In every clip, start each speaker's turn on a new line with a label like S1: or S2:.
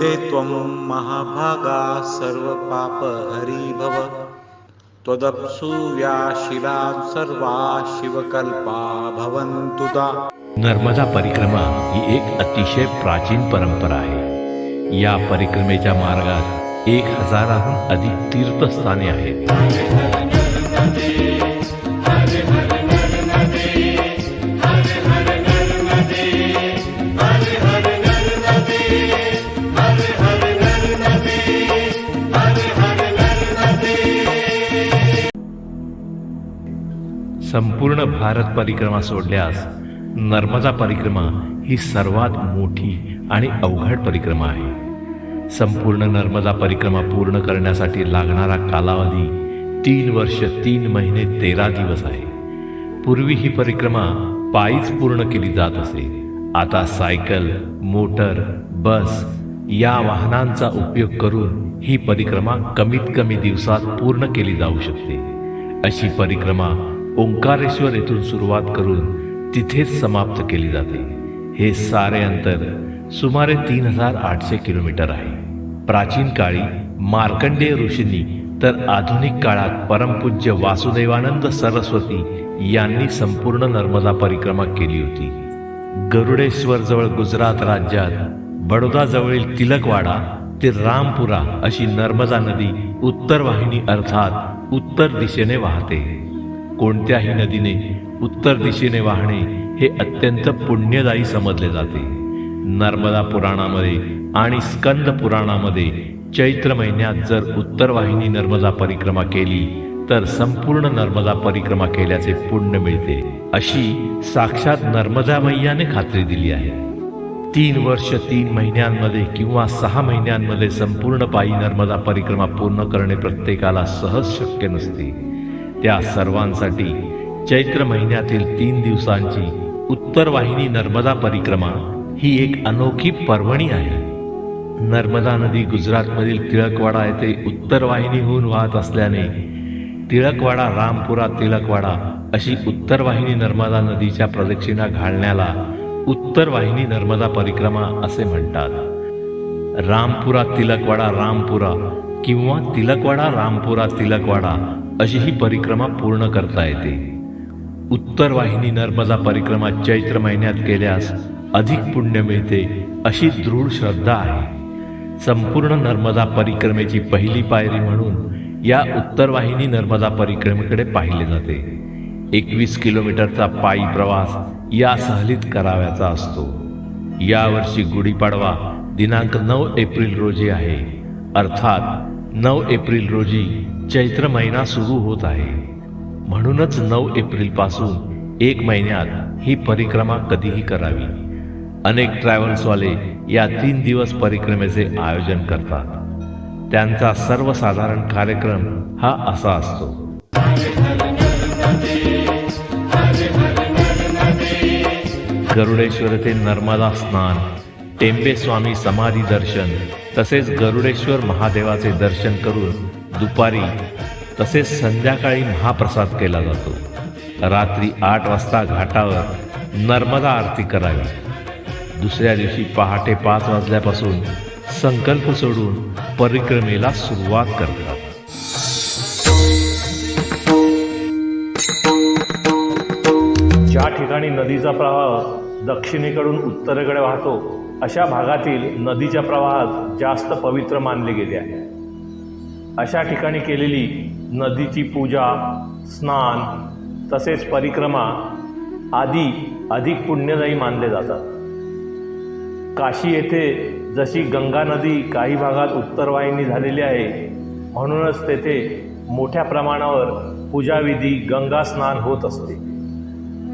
S1: नर्मदे त्वं महाभागा सर्वपापहरी भव त्वदप्सु व्याशिलां सर्वा शिवकल्पा भवन्तु दा.
S2: नर्मदा परिक्रमा ही एक अतिशय प्राचीन परंपरा आहे. या परिक्रमेच्या मार्गात एक हजाराहून अधिक तीर्थस्थाने आहेत. संपूर्ण भारत परिक्रमा सोडल्यास नर्मदा परिक्रमा ही सर्वात मोठी आणि अवघड परिक्रमा आहे. संपूर्ण नर्मदा परिक्रमा पूर्ण करण्यासाठी लागणारा कालावधी तीन वर्ष तीन महिने तेरा दिवस आहे. पूर्वी ही परिक्रमा पायीच पूर्ण केली जात असे. आता सायकल मोटर बस या वाहनांचा उपयोग करून ही परिक्रमा कमीत कमी दिवसात पूर्ण केली जाऊ शकते. अशी परिक्रमा ओंकारेश्वर येथून सुरुवात करून तिथेच समाप्त केली जाते. हे सारे अंतर सुमारे तीन हजार आठशे किलोमीटर आहे. प्राचीन काळी मार्कंडेय ऋषींनी तर आधुनिक काळात परमपूज्य वासुदेवानंद सरस्वती यांनी संपूर्ण नर्मदा परिक्रमा केली होती. गरुडेश्वर जवळ गुजरात राज्यात बडोदा जवळील तिलकवाडा ते रामपुरा अशी नर्मदा नदी उत्तर वाहिनी अर्थात उत्तर दिशेने वाहते. कोणत्याही नदीने उत्तर दिशेने वाहणे हे अत्यंत पुण्यदायी समजले जाते. नर्मदा पुराणामध्ये आणि स्कंद पुराणामध्ये चैत्र महिन्यात जर उत्तर वाहिनी नर्मदा परिक्रमा केली तर संपूर्ण नर्मदा परिक्रमा केल्याचे पुण्य मिळते. अशी साक्षात नर्मदा मैयाने खात्री दिली आहे. तीन वर्ष तीन महिन्यांमध्ये किंवा सहा महिन्यांमध्ये संपूर्ण पायी नर्मदा परिक्रमा पूर्ण करणे प्रत्येकाला सहज शक्य नसते. त्या सर्वांसाठी चैत्र महिन्यातील तीन दिवसांची उत्तर वाहिनी नर्मदा परिक्रमा ही एक अनोखी पर्वणी आहे. नर्मदा नदी गुजरातमधील तिळकवाडा येथे उत्तर वाहिनीहून वाहत असल्याने तिळकवाडा रामपुरा तिलकवाडा अशी उत्तर वाहिनी नर्मदा नदीच्या प्रदक्षिणा घालण्याला उत्तर वाहिनी नर्मदा परिक्रमा असे म्हणतात. रामपुरा तिलकवाडा रामपुरा किंवा तिलकवाडा रामपुरा तिलकवाडा अशी ही परिक्रमा पूर्ण करता येते. उत्तर वाहिनी नर्मदा परिक्रमा चैत्र महिन्यात केल्यास अधिक पुण्य मिळते अशी दृढ श्रद्धा आहे. संपूर्ण नर्मदा परिक्रमेची पहिली पायरी म्हणून या उत्तर वाहिनी नर्मदा परिक्रमेकडे पाहिले जाते. एकवीस किलोमीटरचा पायी प्रवास या सहलीत कराव्याचा असतो. यावर्षी गुढीपाडवा दिनांक नऊ एप्रिल रोजी आहे. अर्थात नऊ एप्रिल रोजी चैत्र महिना सुरू होत आहे. म्हणूनच नऊ एप्रिलपासून एक महिन्यात ही परिक्रमा कधीही करावी. अनेक ट्रॅव्हल्सवाले या तीन दिवस परिक्रमेचे आयोजन करतात. त्यांचा सर्वसाधारण कार्यक्रम हा असा असतो. गरुडेश्वर येथे नर्मदा स्नान टेंबेस्वामी समाधी दर्शन तसेच गरुडेश्वर महादेवाचे दर्शन करून दुपारी तसेच संध्याकाळी महाप्रसाद केला जातो. रात्री आठ वाजता घाटावर नर्मदा आरती करावी. दुसऱ्या दिवशी पहाटे पाच वाजल्यापासून संकल्प सोडून परिक्रमेला सुरुवात करतात.
S3: ज्या ठिकाणी नदीचा प्रवाह दक्षिणेकडून उत्तरेकडे वाहतो अशा भागातील नदीच्या प्रवाहात जास्त पवित्र मानले गेले आहे. अशा ठिकाणी केलेली नदीची पूजा स्नान तसेच परिक्रमा आदी अधिक पुण्यदायी मानले जातात. काशी येथे जशी गंगा नदी काही भागात उत्तरवाहिनी झालेली आहे म्हणूनच तेथे मोठ्या प्रमाणावर पूजाविधी गंगा स्नान होत असते.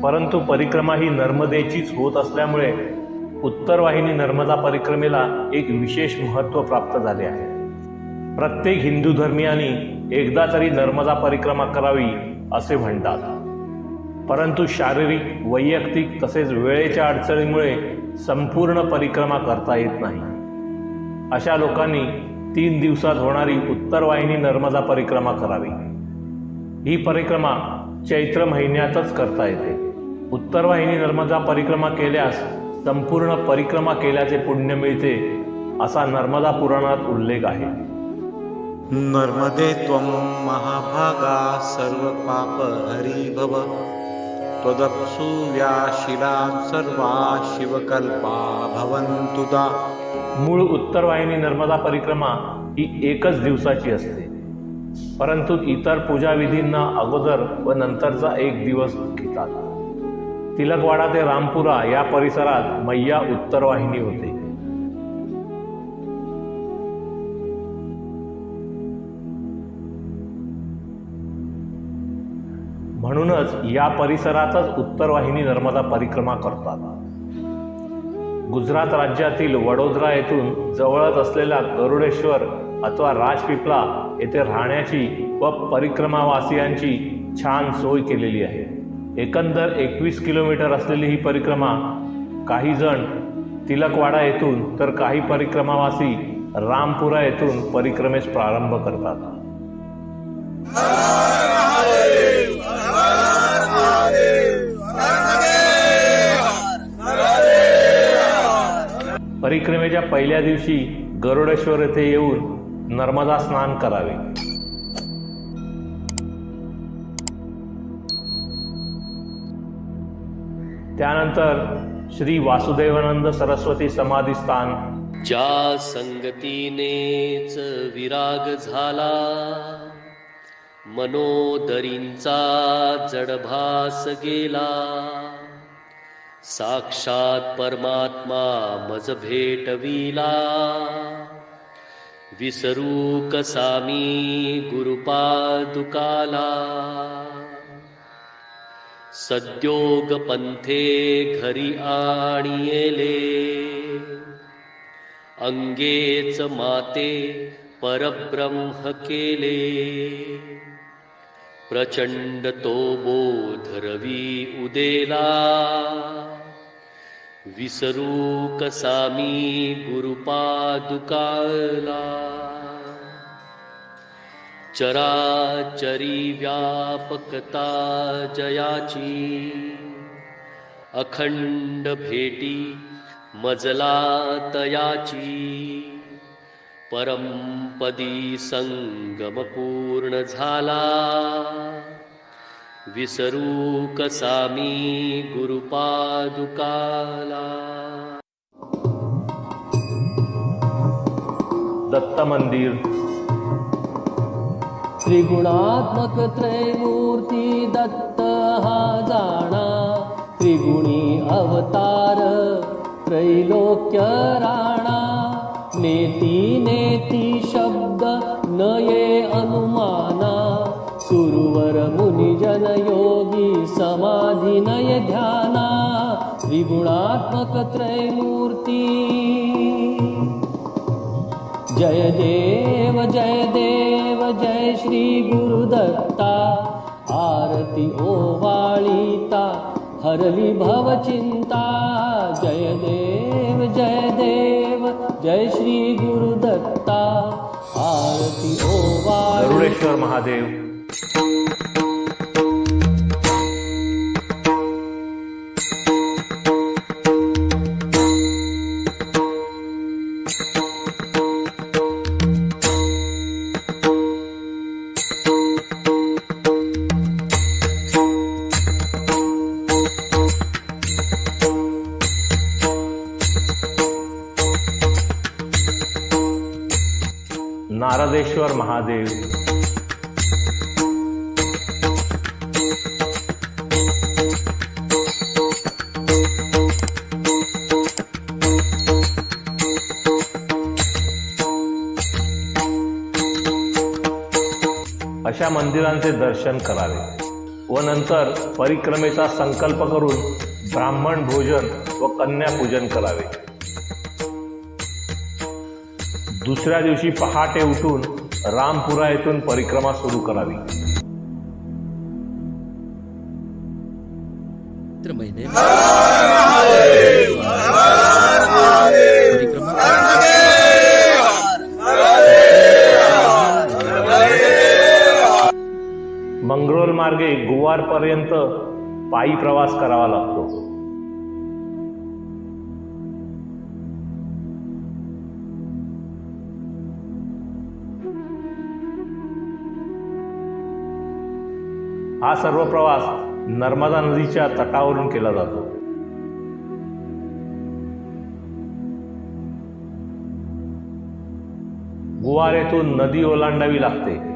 S3: परंतु परिक्रमा ही नर्मदेचीच होत असल्यामुळे उत्तरवाहिनी नर्मदा परिक्रमेला एक विशेष महत्त्व प्राप्त झाले आहे. प्रत्येक हिंदू धर्मियांनी एकदा तरी नर्मदा परिक्रमा करावी असे म्हणतात. परंतु शारीरिक वैयक्तिक तसेच वेळेच्या अडचणीमुळे संपूर्ण परिक्रमा करता येत नाही. अशा लोकांनी तीन दिवसात होणारी उत्तर वाहिनी नर्मदा परिक्रमा करावी. ही परिक्रमा चैत्र महिन्यातच करता येते. उत्तर वाहिनी नर्मदा परिक्रमा केल्यास संपूर्ण परिक्रमा केल्याचे पुण्य मिळते असा नर्मदा पुराणात उल्लेख आहे.
S1: नर्मदे त्वं महाभागा सर्व पाप हरी भव त्वदप्सु शिला सर्वा शिवकल्पा भवन्तु दा।
S3: मूळ उत्तरवाहिनी नर्मदा परिक्रमा ही एकच दिवसाची असते. परंतु इतर पूजाविधींना अगोदर व नंतरचा एक दिवस घेतात. तिलकवाडा ते रामपुरा या परिसरात मैया उत्तरवाहिनी होते. म्हणूनच या परिसरातच उत्तरवाहिनी नर्मदा परिक्रमा करतात. गुजरात राज्यातील वडोदरा येथून जवळच असलेल्या गरुडेश्वर अथवा राजपिपळा येथे राहण्याची व परिक्रमावासियांची छान सोय केलेली आहे. एकंदर एकवीस किलोमीटर असलेली ही परिक्रमा काही जण तिलकवाडा येथून तर काही परिक्रमावासी रामपुरा येथून परिक्रमेस प्रारंभ करतात. परिक्रमेच्या पहिल्या दिवशी गरुडेश्वर येथे येऊन नर्मदा स्नान करावे. त्यानंतर श्री वासुदेवानंद सरस्वती समाधी स्थान.
S4: ज्या संगतीनेच विराग झाला मनोदरींचा जडभास गेला. साक्षात परमात्मा मज भेटविला विसरू कसामी गुरुपादुकाला। सद्योग पंथे घरी आणिले अंगेच माते परब्रह्म केले। प्रचंड तो बोध रवी उदेला। विसरू कसामी गुरुपादुकाला। चराचरी व्यापकता जयाची। अखंड भेटी मजला तयाची। परमपदी संगम पूर्ण झाला। विसरू कसामी गुरुपादुकाला।
S3: दत्त मंदिर
S5: त्रिगुणात्मक त्रैमूर्ती दत्त हा जाणा त्रिगुणी अवतार त्रैलोक्य राणा नेती नेती शब्द नये अनुमाना विनय ध्याना त्रिगुणात्मक त्रयमूर्ती. जय देव जय देव जय श्री गुरुदत्ता. आरती ओवाळीता हरली भवचिंता जय देव जय देव जय श्री गुरुदत्ता. आरती ओवाळी
S3: महादेव. नारदेश्वर महादेव। अशा मंदिरांचे दर्शन करावे व नंतर परिक्रमेचा संकल्प करून ब्राह्मण भोजन व कन्यापूजन करावे. दुसऱ्या दिवशी पहाटे उठून रामपुरा येथून परिक्रमा सुरू करावी. मंगळूर मार्गे गुवारपर्यंत पायी प्रवास करावा लागतो. हा सर्व प्रवास नर्मदा नदीच्या तटावरून केला जातो. गुवारेतून नदी ओलांडावी लागते.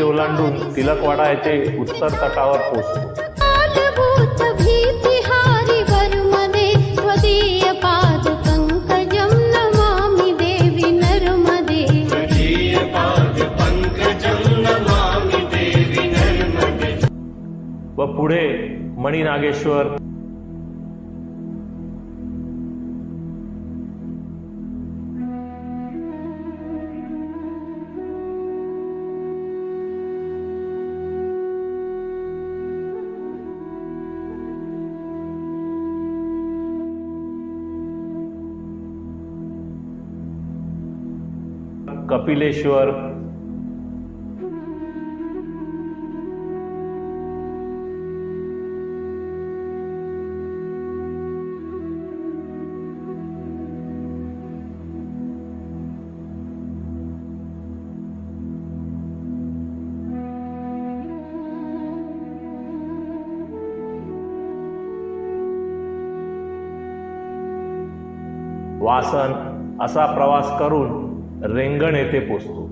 S3: नदी ओलांडून तिलकवाडा येथे उत्तर तटावर पोहोचतो. व पुढे मणिनागेश्वर कपिलेश्वर. वासन असा प्रवास करून रेंगण येथे पोचतो.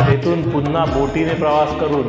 S3: तेथून पुन्हा बोटीने प्रवास करून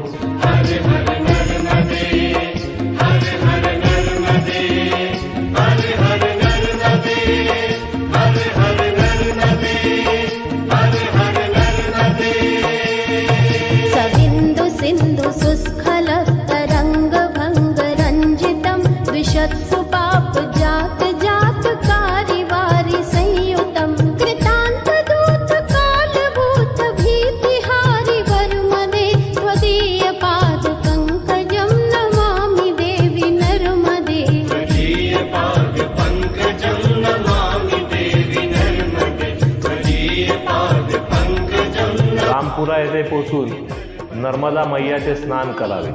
S6: नर्मदा
S3: मैयाचे स्नान करावे.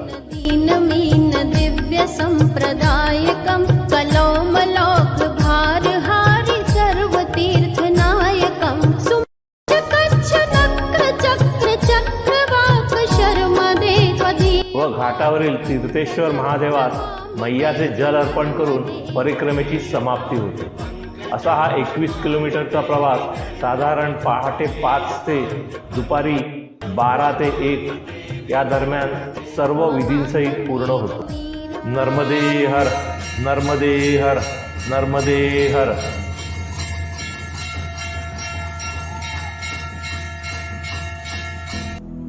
S6: दिव्य सम्प्रदायकं कलोमलोक भारहारि शर्मदे त्वदी
S3: व घाटावरील तीर्थेश्वर महादेवास मैयाचे जल अर्पण करून परिक्रमेची समाप्ती होते. असा हा एकवीस किलोमीटरचा प्रवास साधारण पहाटे पाच ते दुपारी बारा ते एक या दरम्यान सर्व विधींसहित पूर्ण होतो. नर्मदे हर नर्मदे हर नर्मदे हर.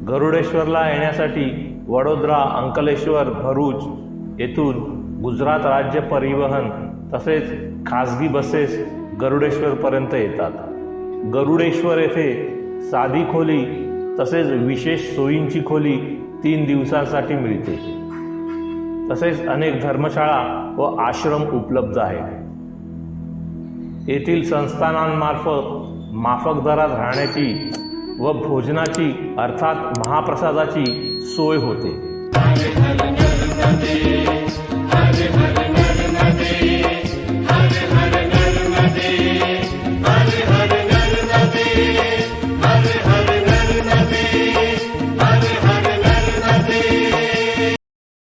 S3: गरुडेश्वरला येण्यासाठी वडोदरा अंकलेश्वर भरूच येथून गुजरात राज्य परिवहन तसेच खाजगी बसेस गरुडेश्वरपर्यंत येतात. गरुडेश्वर येथे साधी खोली तसेच विशेष सोयींची खोली तीन दिवसांसाठी मिळते. तसेच अनेक धर्मशाळा व आश्रम उपलब्ध आहेत. येथील संस्थानांमार्फत माफक दरात राहण्याची व भोजनाची अर्थात महाप्रसादाची सोय होते.